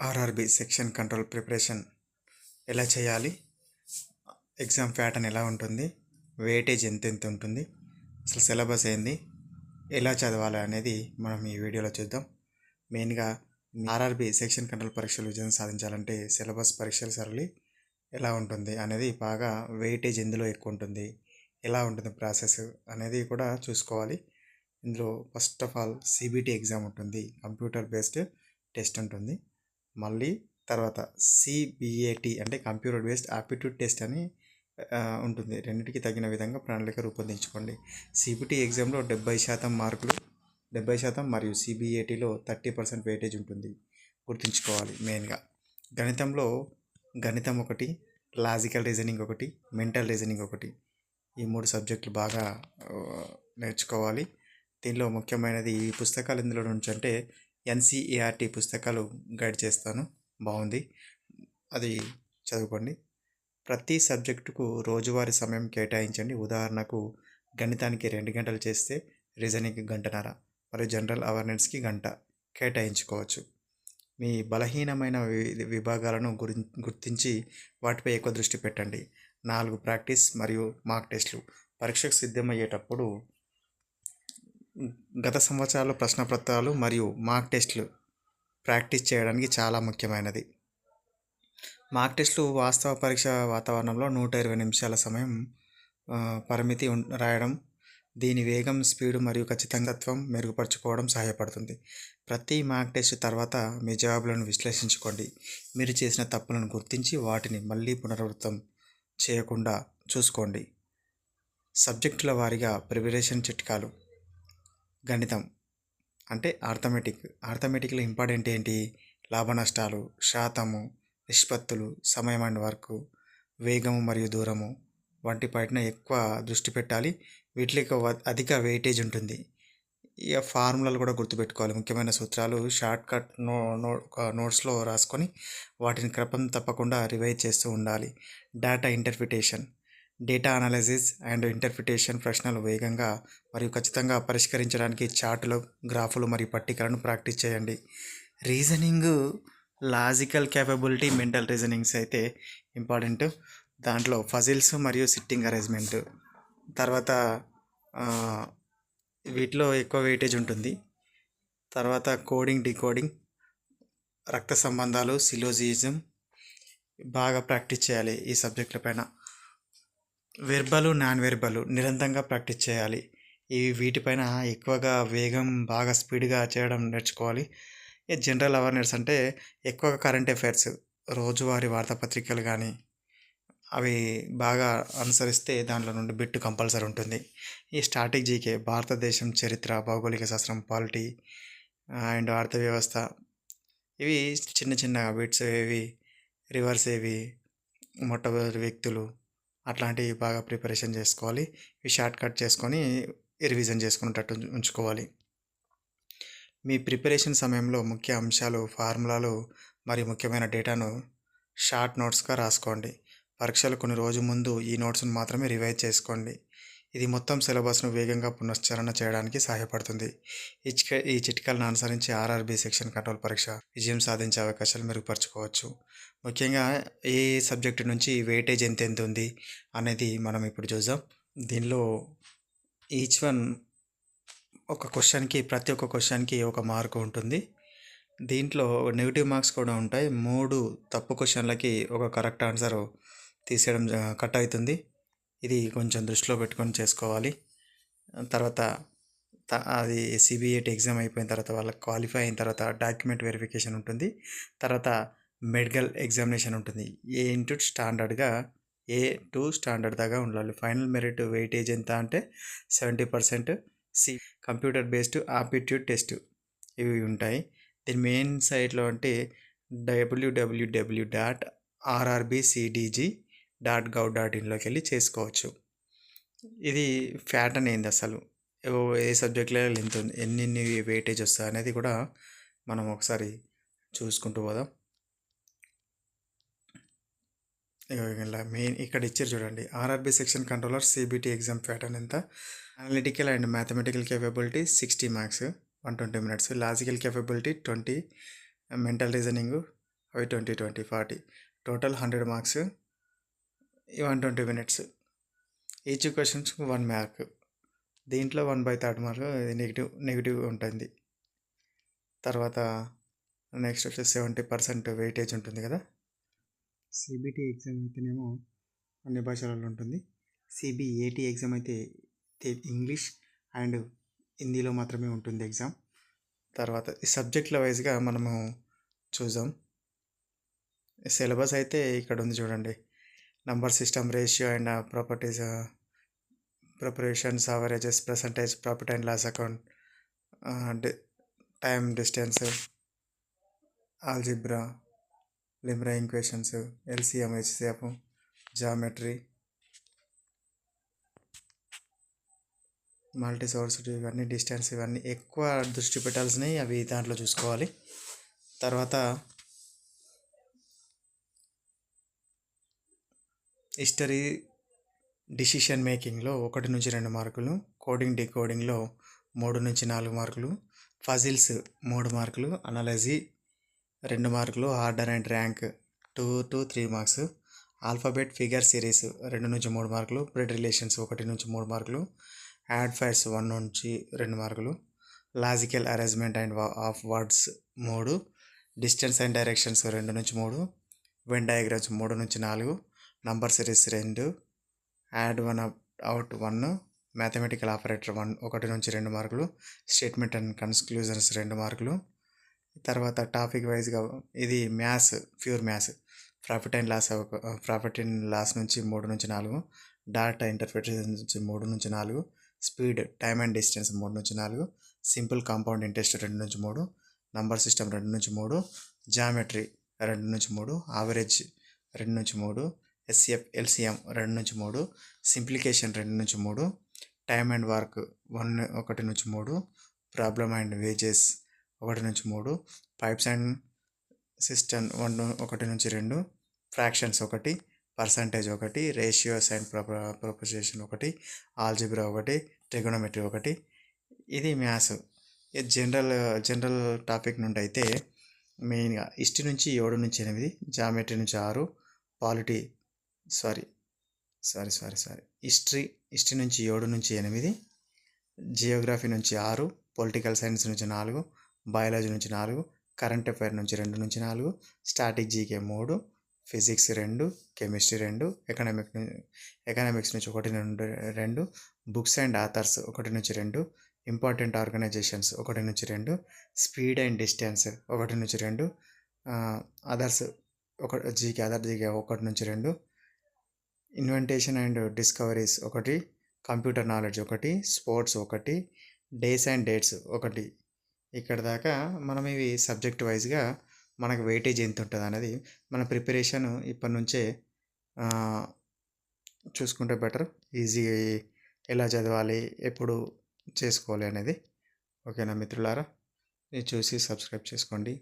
RRB section control preparation ఎలా చేయాలి? Exam pattern ఎలా ఉంటుంది? వెయిటేజ్ ఎంత ఎంత ఉంటుంది? అసలు సిలబస్ ఏంది? ఎలా చదవాలి అనేది మనం ఈ వీడియోలో చూద్దాం. మెయిన్గా ఆర్ఆర్బి సెక్షన్ కంట్రోల్ పరీక్షలు విజయం సాధించాలంటే సిలబస్ పరీక్షల సరళి ఎలా ఉంటుంది అనేది బాగా వెయిటేజ్ ఎందులో ఎక్కువ ఉంటుంది? ఎలా ఉంటుంది ప్రాసెస్ అనేది కూడా చూసుకోవాలి. ఇందులో first of all CBT exam ఉంటుంది. కంప్యూటర్ బేస్డ్ టెస్ట్ ఉంటుంది. మళ్ళీ తర్వాత సిబిఏటి అంటే కంప్యూటర్ బేస్డ్ ఆప్టిట్యూడ్ టెస్ట్ అని ఉంటుంది. రెండింటికి తగిన విధంగా ప్రణాళిక రూపొందించుకోండి. సిబిటి ఎగ్జామ్లో డెబ్బై శాతం మార్కులు డెబ్బై శాతం మరియు సిబిఏటిలో థర్టీ పర్సెంట్ వెయిటేజ్ ఉంటుంది. గుర్తుంచుకోవాలి మెయిన్గా. గణితంలో గణితం ఒకటి లాజికల్ రీజనింగ్ ఒకటి మెంటల్ రీజనింగ్ ఒకటి. ఈ మూడు సబ్జెక్టులు బాగా నేర్చుకోవాలి. దీనిలో ముఖ్యమైనది ఈ పుస్తకాలు ఇందులో నుంచి అంటే ఎన్సీఈఆర్టీ పుస్తకాలు గైడ్ చేస్తాను. బాగుంది. అది చదువుకోండి. ప్రతి సబ్జెక్టుకు రోజువారీ సమయం కేటాయించండి. ఉదాహరణకు గణితానికి రెండు గంటలు చేస్తే రీజనింగ్కి గంటన్నర మరియు జనరల్ అవేర్నెస్కి గంట కేటాయించుకోవచ్చు. మీ బలహీనమైన వి- విభాగాలను గురి గుర్తించి వాటిపై ఎక్కువ దృష్టి పెట్టండి. నాలుగు ప్రాక్టీస్ మరియు మార్క్ టెస్ట్లు. పరీక్షకు సిద్ధమయ్యేటప్పుడు గత సంవత్సరాలు ప్రశ్నపత్రాలు మరియు మార్క్ టెస్ట్లు ప్రాక్టీస్ చేయడానికి చాలా ముఖ్యమైనది. మార్క్ టెస్ట్లు వాస్తవ పరీక్ష వాతావరణంలో నూట ఇరవై నిమిషాల సమయం పరిమితి ఉం- రాయడం దీని వేగం స్పీడ్ మరియు ఖచ్చితత్వం మెరుగుపరుచుకోవడం సహాయపడుతుంది. ప్రతి మార్క్ టెస్ట్ తర్వాత మీ జవాబులను విశ్లేషించుకోండి. మీరు చేసిన తప్పులను గుర్తించి వాటిని మళ్ళీ పునరావృతం చేయకుండా చూసుకోండి. సబ్జెక్టుల వారీగా ప్రిపరేషన్ చిట్కాలు. గణితం. అంటే ఆర్థమెటిక్ ఆర్థమెటిక్లో ఇంపార్టెంట్ ఏంటి? లాభ నష్టాలు శాతము నిష్పత్తులు సమయం అండ్ వర్క్ వేగము మరియు దూరము వంటి పైన ఎక్కువ దృష్టి పెట్టాలి. వీటికి వ- అధిక వెయిటేజ్ ఉంటుంది. ఇక ఫార్ములాలు కూడా గుర్తుపెట్టుకోవాలి. ముఖ్యమైన సూత్రాలు షార్ట్ కట్ నో నో నోట్స్లో రాసుకొని వాటిని క్రమం తప్పకుండా రివైజ్ చేస్తూ ఉండాలి. Data interpretation data analysis and interpretation ప్రశ్నలు వేగంగా మరియు ఖచ్చితంగా పరిష్కరించడానికి చార్టులు గ్రాఫులు మరియు పట్టికలను ప్రాక్టీస్ చేయండి. Reasoning logical capability mental reasonings అయితే ఇంపార్టెంట్. దాంట్లో ఫజిల్స్ మరియు సిట్టింగ్ అరేంజ్మెంట్. తర్వాత వీటిలో ఎక్కువ వెయిటేజ్ ఉంటుంది. తర్వాత కోడింగ్ డీకోడింగ్ రక్త సంబంధాలు సిలోజిజం బాగా ప్రాక్టీస్ చేయాలి ఈ సబ్జెక్టుల పైన. వెర్బలు నాన్ వెర్బలు నిరంతరంగా ప్రాక్టీస్ చేయాలి. ఇవి వీటిపైన ఎక్కువగా వేగం బాగా స్పీడ్గా చేయడం నేర్చుకోవాలి. ఈ జనరల్ అవేర్నెస్ అంటే ఎక్కువగా కరెంట్ అఫైర్స్ రోజువారీ వార్తాపత్రికలు కానీ అవి బాగా అనుసరిస్తే దాంట్లో నుండి బిట్ కంపల్సరీ ఉంటుంది. ఈ స్టాటిక్ జీకే భారతదేశం చరిత్ర భౌగోళిక శాస్త్రం పాలిటీ అండ్ ఆర్థ వ్యవస్థ ఇవి చిన్న చిన్న బిట్స్ ఏవి రివర్స్ ఏవి మొట్టమొదటి వ్యక్తులు అట్లాంటివి బాగా ప్రిపరేషన్ చేసుకోవాలి. ఇవి షార్ట్ కట్ చేసుకొని రివిజన్ చేసుకునేటట్టు ఉంచుకోవాలి. మీ ప్రిపరేషన్ సమయంలో ముఖ్య అంశాలు ఫార్ములాలు మరియు ముఖ్యమైన డేటాను షార్ట్ నోట్స్గా రాసుకోండి. పరీక్షలు కొన్ని రోజు ముందు ఈ నోట్స్ను మాత్రమే రివైజ్ చేసుకోండి. ఇది మొత్తం సిలబస్ను వేగంగా పునశ్చరణ చేయడానికి సహాయపడుతుంది. ఈ చిక ఈ చిట్కాలను అనుసరించి ఆర్ఆర్బి సెక్షన్ కంట్రోల్ పరీక్ష విజయం సాధించే అవకాశాలు మెరుగుపరచుకోవచ్చు. ముఖ్యంగా ఏ సబ్జెక్టు నుంచి వెయిటేజ్ ఎంత ఎంత ఉంది అనేది మనం ఇప్పుడు చూద్దాం. దీనిలో ఈచ్ వన్ ఒక క్వశ్చన్కి ప్రతి ఒక్క క్వశ్చన్కి ఒక మార్క్ ఉంటుంది. దీంట్లో నెగిటివ్ మార్క్స్ కూడా ఉంటాయి. మూడు తప్పు క్వశ్చన్లకి ఒక కరెక్ట్ ఆన్సర్ తీసేయడం కట్ అవుతుంది. ఇది కొంచెం దృష్టిలో పెట్టుకొని చేసుకోవాలి. తర్వాత అది సిబిఐటి ఎగ్జామ్ అయిపోయిన తర్వాత వాళ్ళకి క్వాలిఫై అయిన తర్వాత డాక్యుమెంట్ వెరిఫికేషన్ ఉంటుంది. తర్వాత మెడికల్ ఎగ్జామినేషన్ ఉంటుంది. ఏ ఇంటూ స్టాండర్డ్గా ఏ టూ స్టాండర్డ్ దాకా ఉండాలి. ఫైనల్ మెరిట్ వెయిటేజ్ ఎంత అంటే seventy percent C computer based aptitude test ఇవి ఉంటాయి. దీని మెయిన్ సైట్లో అంటే డబ్ల్యూడబ్ల్యూడబ్ల్యూ dot RRBCDG dot gov dot ఇన్లోకి వెళ్ళి చేసుకోవచ్చు. ఇది ప్యాటర్న్ ఏంది అసలు. ఏ- సబ్జెక్ట్లో ఎంత ఉంది ఎన్ని వెయిటేజ్ వస్తాయి అనేది కూడా మనం ఒకసారి చూసుకుంటూ పోదాం. ఇలా మెయిన్ ఇక్కడ ఇచ్చారు చూడండి. RRB section controller CBT exam pattern ఎంత? Analytical and mathematical capability sixty marks one twenty minutes logical capability twenty mental reasoning అవి twenty twenty forty total hundred marks one twenty minutes. Each questions one mark దీంట్లో one by third mark negative negative ఉంటుంది. తర్వాత next వచ్చేసి seventy percent weightage ఉంటుంది కదా? CBT exam అయితేనేమో అన్ని భాషలలో ఉంటుంది. సిబిఏటి ఎగ్జామ్ అయితే ఇంగ్లీష్ అండ్ హిందీలో మాత్రమే ఉంటుంది ఎగ్జామ్ తర్వాత ఈ సబ్జెక్టుల వైజ్గా మనము చూద్దాం. సిలబస్ అయితే ఇక్కడ ఉంది చూడండి. Number system ratio and properties preparations averages percentage profit and loss account time distance algebra libra equations LCM HCF geometry multi source ఇవన్నీ డిస్టెన్స్ ఇవన్నీ ఎక్కువ దృష్టి పెట్టాల్సినవి అవి దాంట్లో చూసుకోవాలి. తర్వాత హిస్టరీ డిసిషన్ మేకింగ్లో ఒకటి నుంచి రెండు మార్కులు కోడింగ్ డీకోడింగ్లో మూడు నుంచి నాలుగు మార్కులు ఫజిల్స్ మూడు మార్కులు అనాలజీ రెండు మార్కులు order and rank two to three marks alphabet figure series రెండు నుంచి మూడు మార్కులు బ్రెడ్ రిలేషన్స్ ఒకటి నుంచి మూడు మార్కులు యాడ్ ఫైర్స్ వన్ నుంచి రెండు మార్కులు logical arrangement and of words మూడు డిస్టెన్స్ అండ్ డైరెక్షన్స్ రెండు నుంచి మూడు వెన్ డయాగ్రామ్స్ మూడు నుంచి నాలుగు నంబర్ సిరీస్ రెండు odd one out one mathematical operator one ఒకటి నుంచి రెండు మార్కులు స్టేట్మెంట్ అండ్ కన్క్లూజన్స్ రెండు మార్కులు. తర్వాత టాపిక్ వైజ్గా ఇది maths pure maths. Profit and loss profit and loss నుంచి మూడు నుంచి నాలుగు డాటా ఇంటర్ప్రిటేషన్ నుంచి మూడు నుంచి నాలుగు స్పీడ్ టైమ్ అండ్ డిస్టెన్స్ మూడు నుంచి నాలుగు సింపుల్ కాంపౌండ్ ఇంట్రెస్ట్ రెండు నుంచి మూడు నంబర్ సిస్టమ్ రెండు నుంచి మూడు జామెట్రీ రెండు నుంచి మూడు ఆవరేజ్ రెండు నుంచి మూడు ఎస్సిఎఫ్ ఎల్సిఎం రెండు నుంచి మూడు సింప్లికేషన్ రెండు నుంచి మూడు టైమ్ అండ్ వర్క్ వన్ ఒకటి నుంచి మూడు ప్రాబ్లమ్ అండ్ వేజెస్ ఒకటి నుంచి మూడు పైప్స్ అండ్ సిస్టమ్ వన్ ఒకటి నుంచి రెండు ఫ్రాక్షన్స్ ఒకటి పర్సంటేజ్ ఒకటి రేషియోస్ అండ్ ప్రొపొజిషన్ ఒకటి ఆల్జిబ్రా ఒకటి ట్రిగోనోమెట్రీ ఒకటి. ఇది మ్యాథ్స్. ఇది జనరల్ జనరల్ టాపిక్ నుండి అయితే మెయిన్గా హిస్టరీ నుంచి ఏడు నుంచి ఎనిమిది జామెట్రీ నుంచి ఆరు polity sorry sorry sorry sorry. History history నుంచి ఏడు నుంచి ఎనిమిది జియోగ్రఫీ నుంచి ఆరు పొలిటికల్ సైన్స్ నుంచి నాలుగు బయాలజీ నుంచి నాలుగు కరెంట్ అఫైర్ నుంచి రెండు నుంచి నాలుగు స్టాటిక్ జీకే మూడు ఫిజిక్స్ రెండు కెమిస్ట్రీ రెండు ఎకనామిక్ ఎకనామిక్స్ నుంచి ఒకటి నుండి రెండు బుక్స్ అండ్ ఆథర్స్ ఒకటి నుంచి రెండు ఇంపార్టెంట్ ఆర్గనైజేషన్స్ ఒకటి నుంచి రెండు స్పీడ్ అండ్ డిస్టెన్స్ ఒకటి నుంచి రెండు అదర్స్ ఒక జీకే అదర్ జీకే ఒకటి నుంచి రెండు ఇన్వెంటేషన్ అండ్ డిస్కవరీస్ ఒకటి కంప్యూటర్ నాలెడ్జ్ ఒకటి స్పోర్ట్స్ ఒకటి డేస్ అండ్ డేట్స్ ఒకటి. ఇక్కడ దాకా మనం ఇవి సబ్జెక్ట్ వైజ్గా మనకు వెయిటేజ్ ఎంత ఉంటుంది అనేది మన ప్రిపరేషన్ ఇప్పటి నుంచే చూసుకుంటే బెటర్. ఈజీ ఎలా చదవాలి ఎప్పుడు చేసుకోవాలి అనేది. ఓకేనా మిత్రులారా? ఇది చూసి సబ్స్క్రైబ్ చేసుకోండి.